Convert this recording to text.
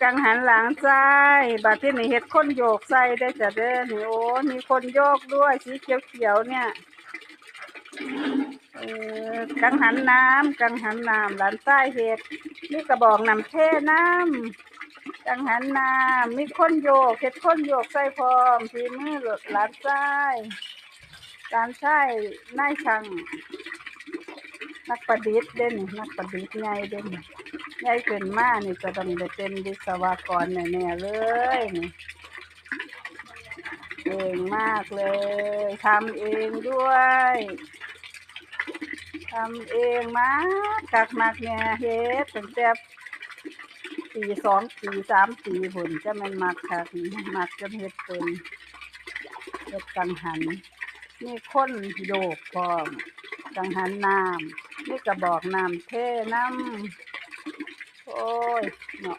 กังหันหลังซ้ายบัดที่นี่เฮ็ดคนโยกใส่ได้จ้ะเด้อนี่โอ้มีคนโยกด้วยสีเขียวๆเนี่ยเออกังหันน้ำกังหันน้ำหลานใต้เฮ็ดนี่กระบอกน้ำเทน้ำกังหันน้ำมีคนโยกเฮ็ดคนโยกใส่พร้อมทีมือหลานใต้หลานใต้นายช่าง นักประดิษฐ์เด่นนักประดิษฐ์ใหญ่เด่นยายขึ้นมากนี่ก็ต้องได้เป็นวิศวกรแน่ๆเลยนี่เก่งมากเลยทำเองด้วยทำเองมากกักมากเนี่ยเฮ็ดตั้งแต่ปีสองปีสามปีผลจะมันมักคักมักจนเฮ็ดเป็นเฮ็ดกังหัน มีคนโยกพร้อมกังหันน้ำ นี่กระบอกน้ำเทน้ำโอ้ยเนาะ